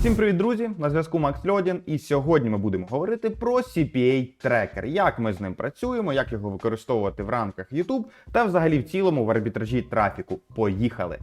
Всім привіт, друзі! На зв'язку Макс Льодін, і сьогодні ми будемо говорити про CPA трекер, як ми з ним працюємо, як його використовувати в рамках YouTube та взагалі в цілому в арбітражі трафіку. Поїхали!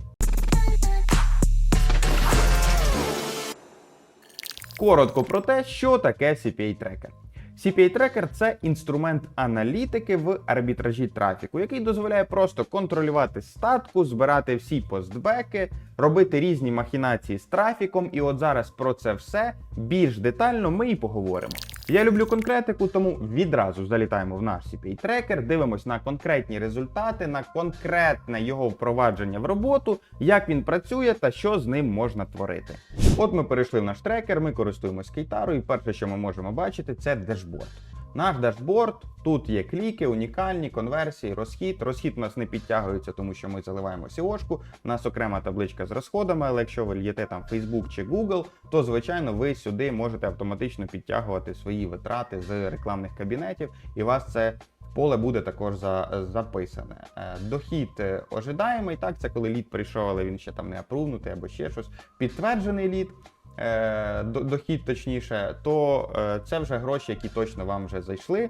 Коротко про те, що таке CPA трекер. CPA трекер це інструмент аналітики в арбітражі трафіку, який дозволяє просто контролювати статку, збирати всі постбеки, робити різні махінації з трафіком. І от зараз про це все більш детально ми і поговоримо. Я люблю конкретику, тому відразу залітаємо в наш CPA трекер, дивимось на конкретні результати, на конкретне його впровадження в роботу, як він працює та що з ним можна творити. От ми перейшли в наш трекер, ми користуємось кейтару, і перше, що ми можемо бачити, це дешборд. Наш дашборд, тут є кліки, унікальні конверсії, розхід. Розхід у нас не підтягується, тому що ми заливаємо SEO-шку. У нас окрема табличка з розходами, але якщо ви л'єте там Facebook чи Google, то звичайно ви сюди можете автоматично підтягувати свої витрати з рекламних кабінетів, і вас це. Поле буде також за, записане. Е, Дохід е, ожидаємий, так, це коли лід прийшов, але він ще там не апрувнутий або ще щось. Підтверджений лід, е, дохід точніше, то це вже гроші, які точно вам вже зайшли,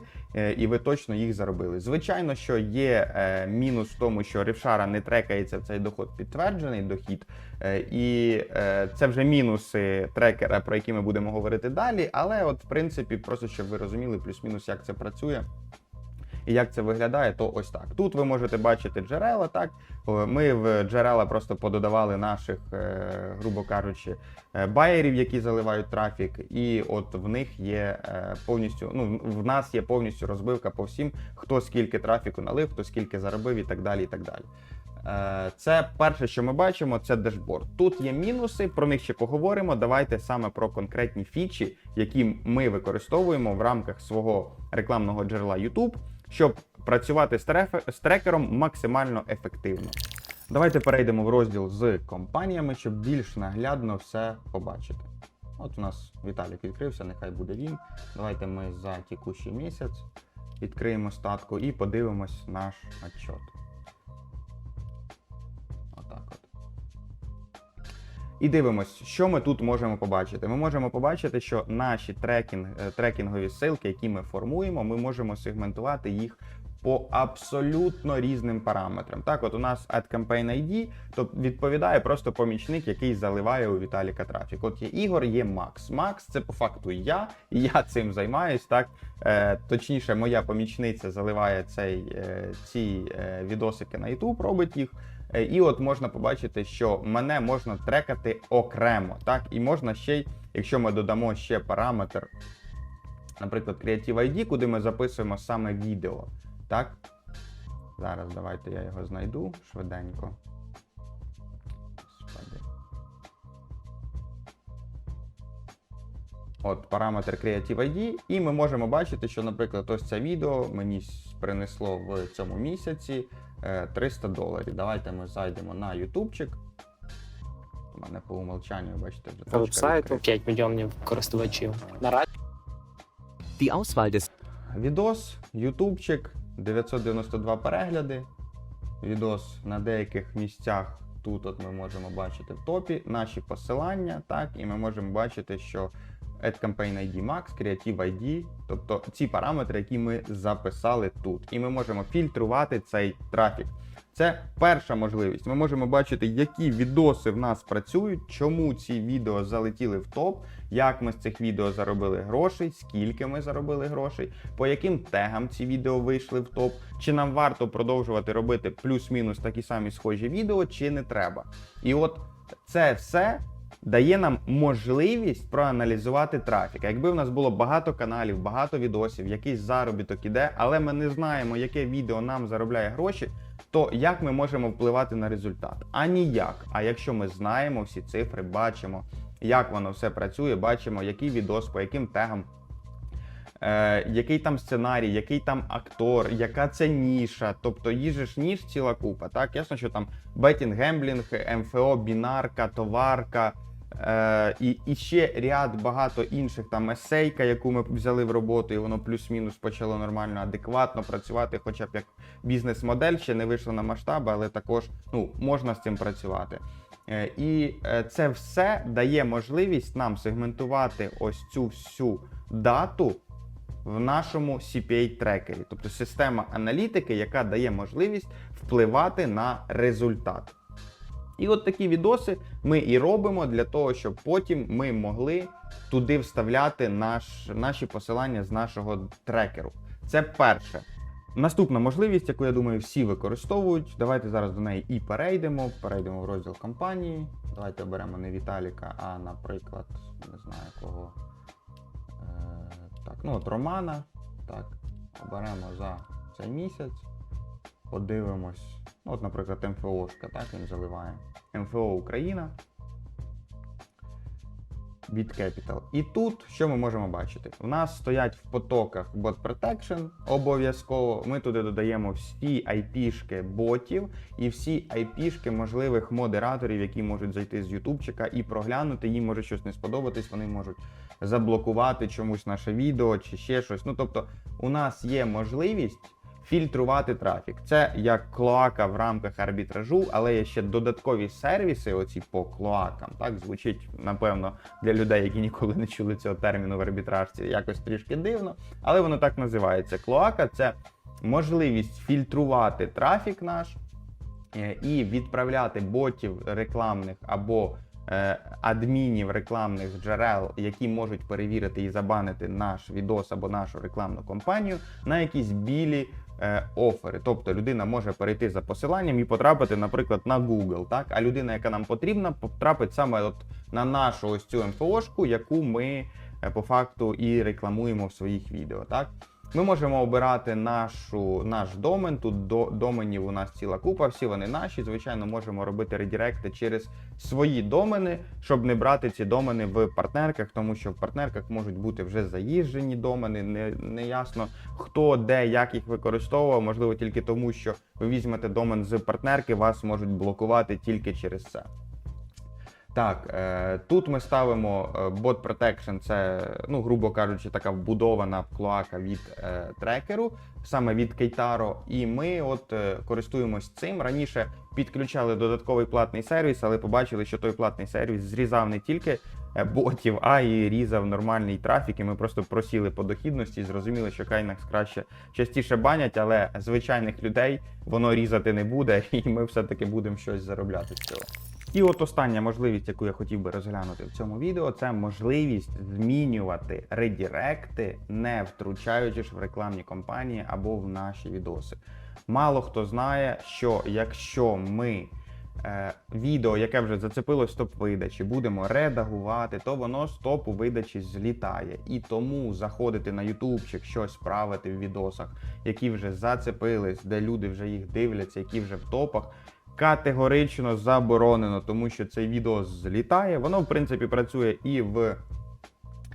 і ви точно їх заробили. Звичайно, що є мінус в тому, що ревшара не трекається в цей доход підтверджений дохід, і це вже мінуси трекера, про які ми будемо говорити далі. Але, от, в принципі, просто щоб ви розуміли плюс-мінус, як це працює. І як це виглядає, то ось так. Тут ви можете бачити джерела. Так ми в джерела просто пододавали наших, е, грубо кажучи, е, байерів, які заливають трафік, і от в них є е, повністю. Ну в нас є повністю розбивка по всім, хто скільки трафіку налив, хто скільки заробив, і так далі. І так далі. Е, Це перше, що ми бачимо, це дешборд. Тут є мінуси, про них ще поговоримо. Давайте саме про конкретні фічі, які ми використовуємо в рамках свого рекламного джерела YouTube, щоб працювати з, трекером максимально ефективно. Давайте перейдемо в розділ з компаніями, щоб більш наглядно все побачити. От у нас Віталік відкрився, нехай буде він. Давайте ми за текущий місяць відкриємо статку і подивимось наш отчет. І дивимось, що ми тут можемо побачити. Ми можемо побачити, що наші трекінг, е, трекінгові ссылки, які ми формуємо, ми можемо сегментувати їх по абсолютно різним параметрам. Так, от у нас Ad Campaign ID, то відповідає просто помічник, який заливає у Віталіка трафік. От є Ігор, є Макс. Макс це по факту я, і я цим займаюсь. Так, е, точніше, моя помічниця заливає цей, е, ці е, відосики на YouTube, робить їх. Е, І от можна побачити, що мене можна трекати окремо, так, і можна ще й, якщо ми додамо ще параметр, наприклад, Creative ID, куди ми записуємо саме відео. Так? Зараз давайте я його знайду швиденько. От параметр Creative ID, і ми можемо бачити, що, наприклад, ось це відео мені принесло в цьому місяці е, 300 доларів. Давайте ми зайдемо на ютубчик. У мене по умолчанню, бачите, вже точка веб-сайту 5 мільйонів користувачів. Наразі Відос, ютубчик, 992 перегляди. Відос на деяких місцях тут от ми можемо бачити в топі наші посилання, так, і ми можемо бачити, що AdCampaign ID Max, Creative ID, тобто ці параметри, які ми записали тут. І ми можемо фільтрувати цей трафік. Це перша можливість. Ми можемо бачити, які відоси в нас працюють, чому ці відео залетіли в топ, як ми з цих відео заробили грошей, скільки ми заробили грошей, по яким тегам ці відео вийшли в топ, чи нам варто продовжувати робити плюс-мінус такі самі схожі відео, чи не треба. І от це все дає нам можливість проаналізувати трафік. Якби в нас було багато каналів, багато відосів, якийсь заробіток іде, але ми не знаємо, яке відео нам заробляє гроші, то як ми можемо впливати на результат? А ніяк. А якщо ми знаємо всі цифри, бачимо, як воно все працює, бачимо, який відос, по яким тегам. Е, який там сценарій, який там актор, яка це ніша, тобто їжеш ніж ціла купа. Так, ясно, що там бетінг, гемблінг, МФО, бінарка, товарка, Е, і, і ще ряд багато інших там есейка, яку ми взяли в роботу, і воно плюс-мінус почало нормально, адекватно працювати, хоча б як бізнес-модель ще не вийшло на масштаби, але також ну, можна з цим працювати. Е, І е, це все дає можливість нам сегментувати ось цю всю дату в нашому CPA-трекері, тобто система аналітики, яка дає можливість впливати на результат. І от такі відоси ми і робимо для того, щоб потім ми могли туди вставляти наш, наші посилання з нашого трекеру. Це перше. Наступна можливість, яку я думаю, всі використовують. Давайте зараз до неї і перейдемо. Перейдемо в розділ компанії. Давайте оберемо не Віталіка, а, наприклад, не знаю кого. Е, так, ну от Романа. Так, оберемо за цей місяць. Подивимось. Ну, от, наприклад, МФОшка, так, він заливає. МФО Україна. Від Capital. І тут що ми можемо бачити? У нас стоять в потоках Bot Protection обов'язково. Ми туди додаємо всі IP-шки ботів і всі IP-шки можливих модераторів, які можуть зайти з Ютубчика і проглянути. Їм може щось не сподобатись, вони можуть заблокувати чомусь наше відео чи ще щось. Ну тобто, у нас є можливість фільтрувати трафік. Це як клоака в рамках арбітражу, але є ще додаткові сервіси, оці по клоакам. Так звучить, напевно, для людей, які ніколи не чули цього терміну в арбітражці, якось трішки дивно, але воно так називається. Клоака це можливість фільтрувати трафік наш е, і відправляти ботів рекламних або е, адмінів рекламних джерел, які можуть перевірити і забанити наш відос або нашу рекламну кампанію на якісь білі офери. Тобто людина може перейти за посиланням і потрапити, наприклад, на Google, так? А людина, яка нам потрібна, потрапить саме от на нашу ось цю МФОшку, яку ми е, по факту і рекламуємо в своїх відео. Так? Ми можемо обирати нашу, наш домен. Тут до, доменів у нас ціла купа, всі вони наші. Звичайно, можемо робити редіректи через свої домени, щоб не брати ці домени в партнерках, тому що в партнерках можуть бути вже заїжджені домени. Не, не ясно хто де, як їх використовував. Можливо, тільки тому, що ви візьмете домен з партнерки, вас можуть блокувати тільки через це. Так, е, тут ми ставимо е, Bot Protection, це, ну, грубо кажучи, така вбудована клоака від е, трекеру, саме від Keitaro. І ми от користуємось цим. Раніше підключали додатковий платний сервіс, але побачили, що той платний сервіс зрізав не тільки ботів, а й різав нормальний трафік. І ми просто просіли по дохідності і зрозуміли, що Кайнакс краще частіше банять, але звичайних людей воно різати не буде, і ми все-таки будемо щось заробляти з цього. І от остання можливість, яку я хотів би розглянути в цьому відео, це можливість змінювати редіректи, не втручаючись в рекламні кампанії або в наші відоси. Мало хто знає, що якщо ми е, відео, яке вже зацепилось в топ видачі, будемо редагувати, то воно з топу видачі злітає. І тому заходити на ютубчик, щось правити в відосах, які вже зацепились, де люди вже їх дивляться, які вже в топах. Категорично заборонено, тому що це відео злітає. Воно, в принципі, працює і в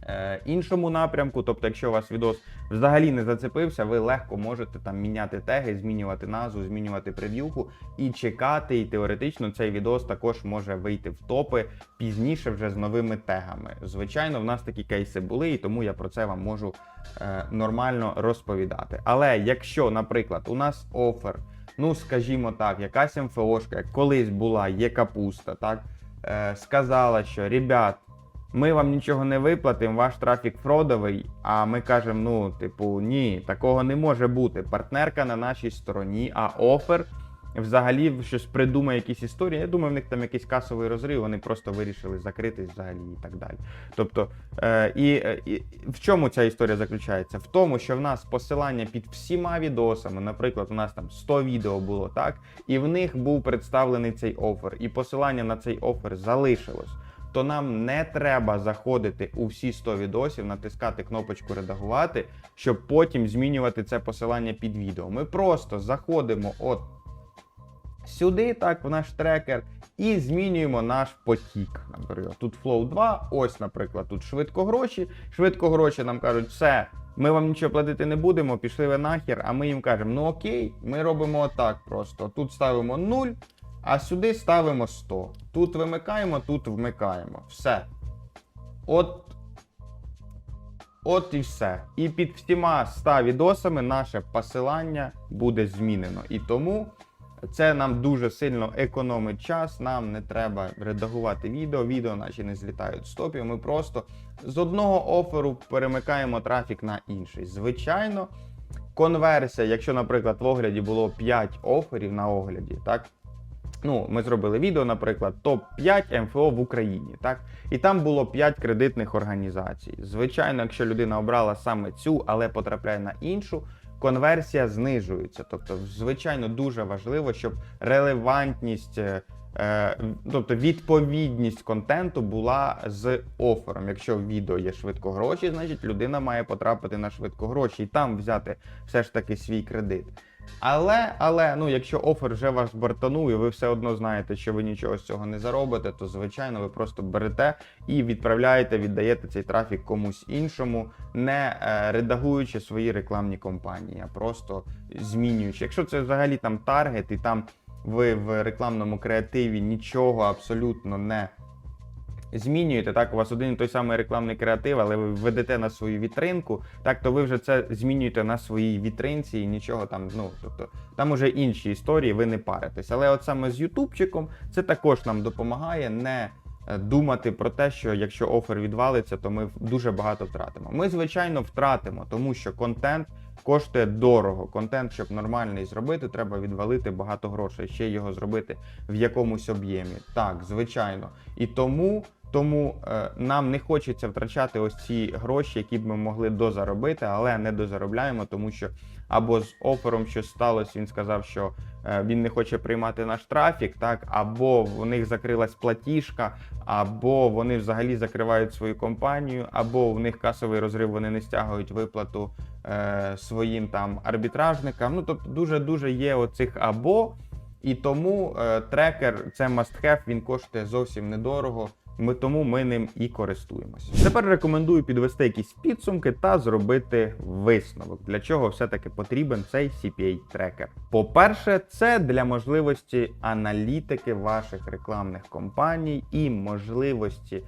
е, іншому напрямку. Тобто, якщо у вас відос взагалі не зацепився, ви легко можете там міняти теги, змінювати назву, змінювати прев'юху і чекати. І теоретично цей відос також може вийти в топи пізніше вже з новими тегами. Звичайно, в нас такі кейси були, і тому я про це вам можу е, нормально розповідати. Але якщо, наприклад, у нас офер ну скажімо так, якась МФОшка, як колись була, є капуста, так, е, сказала, що ребят, ми вам нічого не виплатимо, ваш трафік фродовий, а ми кажемо, ну, типу, ні, такого не може бути. Партнерка на нашій стороні, а офер взагалі щось придумає якісь історії. Я думаю, в них там якийсь касовий розрив, вони просто вирішили закритись взагалі і так далі. Тобто, е, і, е, і в чому ця історія заключається? В тому, що в нас посилання під всіма відосами, наприклад, у нас там 100 відео було, так, і в них був представлений цей офер, і посилання на цей офер залишилось. То нам не треба заходити у всі 100 відосів, натискати кнопочку редагувати, щоб потім змінювати це посилання під відео. Ми просто заходимо от сюди, так, в наш трекер, і змінюємо наш потік. Наприклад, тут Flow 2, ось, наприклад, тут швидко гроші. Швидко гроші нам кажуть, все, ми вам нічого платити не будемо, пішли ви нахер, а ми їм кажемо, ну окей, ми робимо отак просто. Тут ставимо 0, а сюди ставимо 100. Тут вимикаємо, тут вмикаємо. Все. От. От і все. І під всіма 100 відосами наше посилання буде змінено. І тому Це нам дуже сильно економить час. Нам не треба редагувати відео. Відео наші не злітають з топів. Ми просто з одного оферу перемикаємо трафік на інший. Звичайно, конверсія, якщо, наприклад, в огляді було 5 оферів на огляді, так. Ну, ми зробили відео, наприклад, топ-5 МФО в Україні, так? І там було 5 кредитних організацій. Звичайно, якщо людина обрала саме цю, але потрапляє на іншу, конверсія знижується. Тобто, звичайно, дуже важливо, щоб релевантність, е, е, тобто відповідність контенту була з офером. Якщо в відео є швидко гроші, значить людина має потрапити на швидко гроші і там взяти все ж таки свій кредит. Але, але, ну, якщо офер вже вас бортанув, і ви все одно знаєте, що ви нічого з цього не заробите, то звичайно ви просто берете і відправляєте, віддаєте цей трафік комусь іншому, не е, редагуючи свої рекламні кампанії, а просто змінюючи. Якщо це взагалі там таргет, і там ви в рекламному креативі нічого абсолютно не змінюєте, так, у вас один і той самий рекламний креатив, але ви ведете на свою вітринку, так, то ви вже це змінюєте на своїй вітринці і нічого там, ну, тобто, там уже інші історії, ви не паритесь. Але от саме з Ютубчиком це також нам допомагає не е, думати про те, що якщо офер відвалиться, то ми дуже багато втратимо. Ми, звичайно, втратимо, тому що контент коштує дорого. Контент, щоб нормальний зробити, треба відвалити багато грошей, ще його зробити в якомусь об'ємі. Так, звичайно. І тому. Тому е, нам не хочеться втрачати ось ці гроші, які б ми могли дозаробити, але не дозаробляємо, тому що або з офером щось сталося, він сказав, що е, він не хоче приймати наш трафік, так, або в них закрилась платіжка, або вони взагалі закривають свою компанію, або в них касовий розрив, вони не стягують виплату е, своїм там арбітражникам. Ну тобто дуже дуже є оцих або. І тому е, трекер це must have, він коштує зовсім недорого. Ми тому ми ним і користуємося. Тепер рекомендую підвести якісь підсумки та зробити висновок, для чого все-таки потрібен цей CPA трекер. По-перше, це для можливості аналітики ваших рекламних кампаній і можливості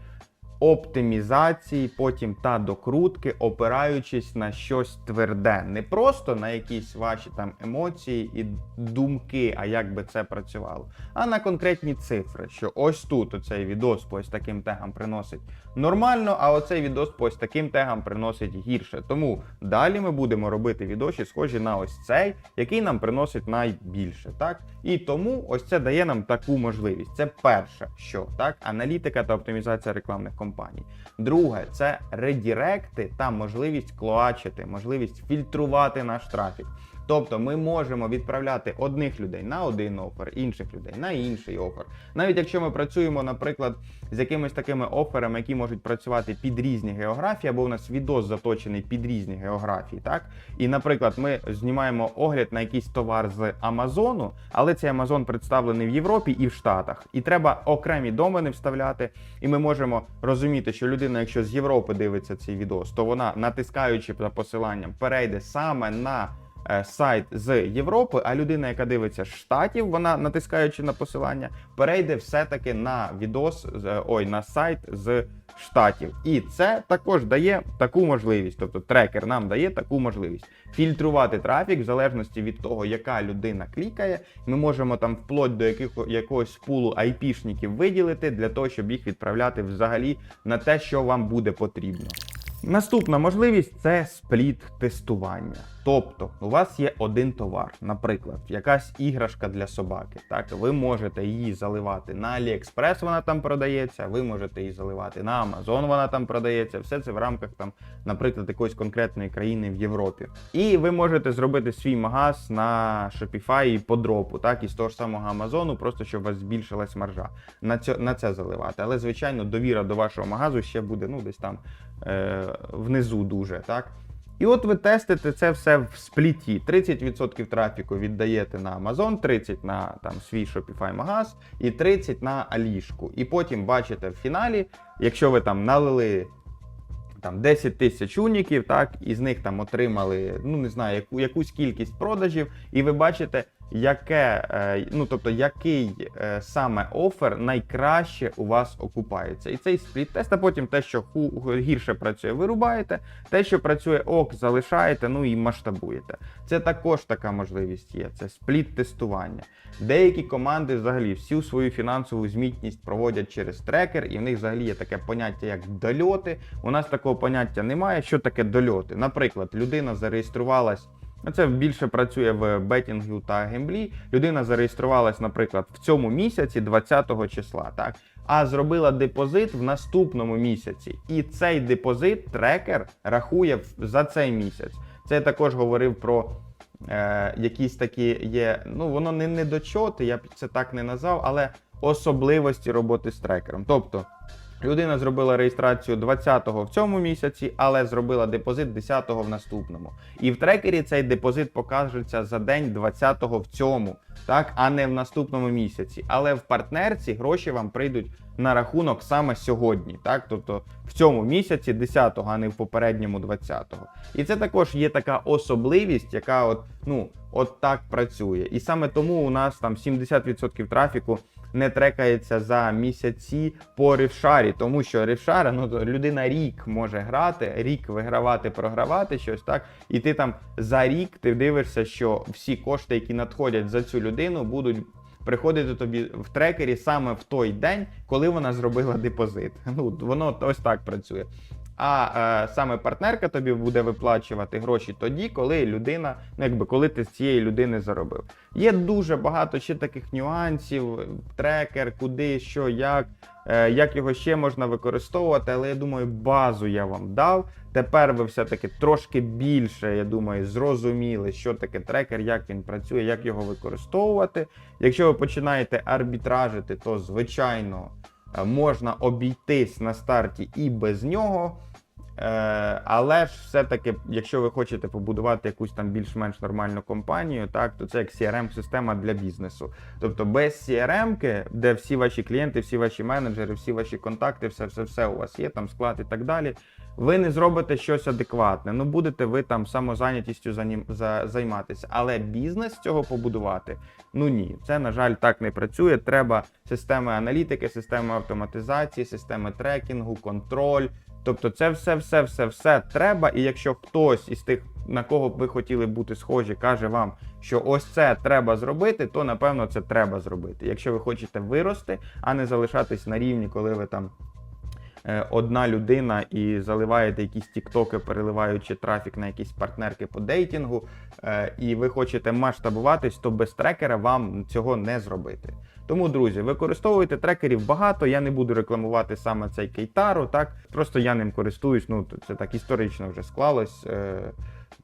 оптимізації, потім та докрутки, опираючись на щось тверде, не просто на якісь ваші там емоції і думки, а як би це працювало, а на конкретні цифри, що ось тут оцей відос по ось таким тегам приносить нормально, а оцей відос по ось таким тегам приносить гірше. Тому далі ми будемо робити відосі, схожі на ось цей, який нам приносить найбільше. Так і тому ось це дає нам таку можливість. Це перше, що так, аналітика та оптимізація рекламних компаній. Друге, це редіректи та можливість клоачити, можливість фільтрувати наш трафік. Тобто ми можемо відправляти одних людей на один офер, інших людей на інший офер. Навіть якщо ми працюємо, наприклад, з якимись такими оферами, які можуть працювати під різні географії, або у нас відос заточений під різні географії, так? І, наприклад, ми знімаємо огляд на якийсь товар з Амазону, але цей Амазон представлений в Європі і в Штатах. І треба окремі домени вставляти. І ми можемо розуміти, що людина, якщо з Європи дивиться цей відос, то вона, натискаючи за посиланням, перейде саме на сайт з Європи, а людина, яка дивиться штатів, вона натискаючи на посилання, перейде все-таки на відос, з- ой, на сайт з штатів. І це також дає таку можливість. Тобто трекер нам дає таку можливість фільтрувати трафік в залежності від того, яка людина клікає. Ми можемо там вплоть до яких, якогось пулу айпішників виділити для того, щоб їх відправляти взагалі на те, що вам буде потрібно. Наступна можливість це спліт тестування. Тобто, у вас є один товар, наприклад, якась іграшка для собаки. Так, ви можете її заливати на AliExpress, вона там продається. Ви можете її заливати на Amazon, вона там продається. Все це в рамках там, наприклад, якоїсь конкретної країни в Європі. І ви можете зробити свій магаз на Shopify по дропу, так, із того ж самого Амазону, просто щоб у вас збільшилась маржа. На це, на це заливати. Але, звичайно, довіра до вашого магазу ще буде ну, десь там е, внизу дуже. так. І от ви тестите це все в спліті. 30% трафіку віддаєте на Amazon, 30% на там, свій Shopify магаз і 30% на Алішку. І потім бачите в фіналі, якщо ви там налили там 10 тисяч уніків, так, і з них там отримали, ну не знаю, яку, якусь кількість продажів, і ви бачите яке, е, ну тобто, який е, саме офер найкраще у вас окупається. І цей спліт-тест, а потім те, що ху, гірше працює, вирубаєте, те, що працює ок, залишаєте, ну і масштабуєте. Це також така можливість є. Це спліт-тестування. Деякі команди взагалі всю свою фінансову змітність проводять через трекер, і в них взагалі є таке поняття, як дольоти. У нас такого поняття немає. Що таке дольоти? Наприклад, людина зареєструвалась. Ну, Це більше працює в бетінгу та гемблі. Людина зареєструвалась, наприклад, в цьому місяці, 20 числа, так, а зробила депозит в наступному місяці. І цей депозит трекер рахує за цей місяць. Це я також говорив про е, якісь такі є. Ну, воно не недочоти, я б це так не назвав, але особливості роботи з трекером. Тобто. Людина зробила реєстрацію 20-го в цьому місяці, але зробила депозит 10-го в наступному. І в трекері цей депозит покажеться за день 20-го в цьому, так, а не в наступному місяці. Але в партнерці гроші вам прийдуть на рахунок саме сьогодні, так, тобто в цьому місяці 10-го, а не в попередньому 20-го. І це також є така особливість, яка от, ну, от так працює. І саме тому у нас там 70% трафіку не трекається за місяці по рівшарі, тому що рівшара, ну людина рік може грати, рік вигравати, програвати щось так. І ти там за рік ти дивишся, що всі кошти, які надходять за цю людину, будуть. Приходити тобі в трекері саме в той день, коли вона зробила депозит. Ну воно ось так працює. А е, саме партнерка тобі буде виплачувати гроші тоді, коли людина, ну якби коли ти з цієї людини заробив. Є дуже багато ще таких нюансів, трекер, куди, що, як, е, як його ще можна використовувати, але я думаю, базу я вам дав. Тепер ви все-таки трошки більше, я думаю, зрозуміли, що таке трекер, як він працює, як його використовувати. Якщо ви починаєте арбітражити, то звичайно можна обійтись на старті і без нього. Е, але ж все-таки, якщо ви хочете побудувати якусь там більш-менш нормальну компанію, так то це як CRM-система для бізнесу. Тобто без CRM, де всі ваші клієнти, всі ваші менеджери, всі ваші контакти, все, все, все у вас є, там склад і так далі. Ви не зробите щось адекватне. Ну будете ви там самозайнятістю занім- за, займатися. Але бізнес цього побудувати. Ну ні, це на жаль так не працює. Треба системи аналітики, системи автоматизації, системи трекінгу, контроль. Тобто, це все, все, все, все треба. І якщо хтось із тих, на кого б ви хотіли бути схожі, каже вам, що ось це треба зробити, то напевно це треба зробити. Якщо ви хочете вирости, а не залишатись на рівні, коли ви там. Е, Одна людина і заливаєте якісь тіктоки, переливаючи трафік на якісь партнерки по дейтингу, е, і ви хочете масштабуватись, то без трекера вам цього не зробити. Тому, друзі, використовуйте трекерів багато. Я не буду рекламувати саме цей Кейтару, так просто я ним користуюсь. Ну це так історично вже склалось. Е,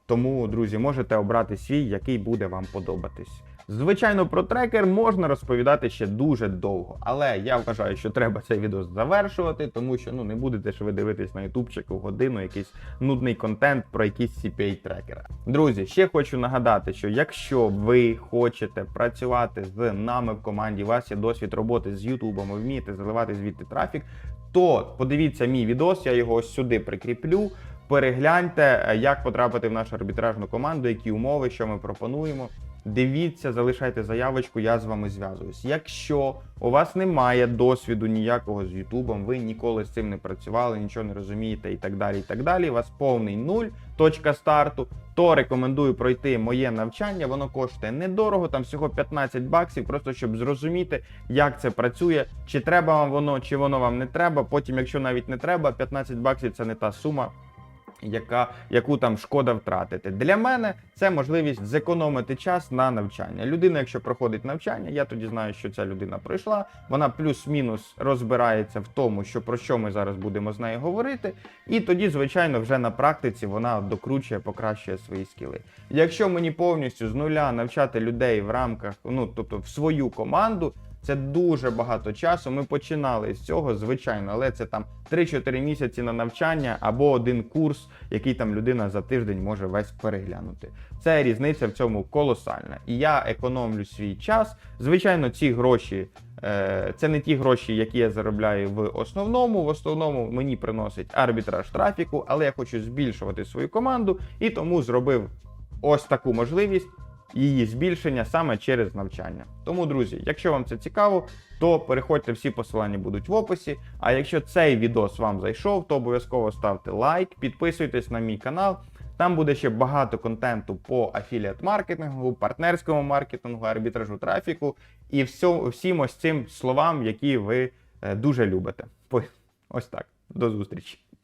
тому, друзі, можете обрати свій, який буде вам подобатись. Звичайно, про трекер можна розповідати ще дуже довго, але я вважаю, що треба цей відео завершувати, тому що ну не будете ж ви дивитись на ютубчику годину якийсь нудний контент про якісь CPA трекера. Друзі, ще хочу нагадати, що якщо ви хочете працювати з нами в команді, у вас є досвід роботи з Ютубом, ви вмієте заливати звідти трафік, то подивіться мій відос, я його ось сюди прикріплю. Перегляньте, е, як потрапити в нашу арбітражну команду, які умови, що ми пропонуємо. Дивіться, залишайте заявочку, я з вами зв'язуюсь. Якщо у вас немає досвіду ніякого з Ютубом, ви ніколи з цим не працювали, нічого не розумієте і так далі. і так далі. У вас повний нуль, точка старту, то рекомендую пройти моє навчання. Воно коштує недорого, там всього 15 баксів, просто щоб зрозуміти, як це працює, чи треба вам воно, чи воно вам не треба. Потім, якщо навіть не треба, 15 баксів це не та сума яка, яку там шкода втратити. Для мене це можливість зекономити час на навчання. Людина, якщо проходить навчання, я тоді знаю, що ця людина пройшла. Вона плюс-мінус розбирається в тому, що про що ми зараз будемо з нею говорити. І тоді, звичайно, вже на практиці вона докручує, покращує свої скіли. Якщо мені повністю з нуля навчати людей в рамках, ну тобто в свою команду. Це дуже багато часу. Ми починали з цього, звичайно, але це там 3-4 місяці на навчання або один курс, який там людина за тиждень може весь переглянути. Це різниця в цьому колосальна. І я економлю свій час. Звичайно, ці гроші. е, Це не ті гроші, які я заробляю в основному. В основному мені приносить арбітраж трафіку, але я хочу збільшувати свою команду і тому зробив ось таку можливість її збільшення саме через навчання. Тому, друзі, якщо вам це цікаво, то переходьте, всі посилання будуть в описі. А якщо цей відос вам зайшов, то обов'язково ставте лайк, підписуйтесь на мій канал. Там буде ще багато контенту по афіліат маркетингу, партнерському маркетингу, арбітражу трафіку і всьо- всім ось цим словам, які ви е, дуже любите. Ось так. До зустрічі.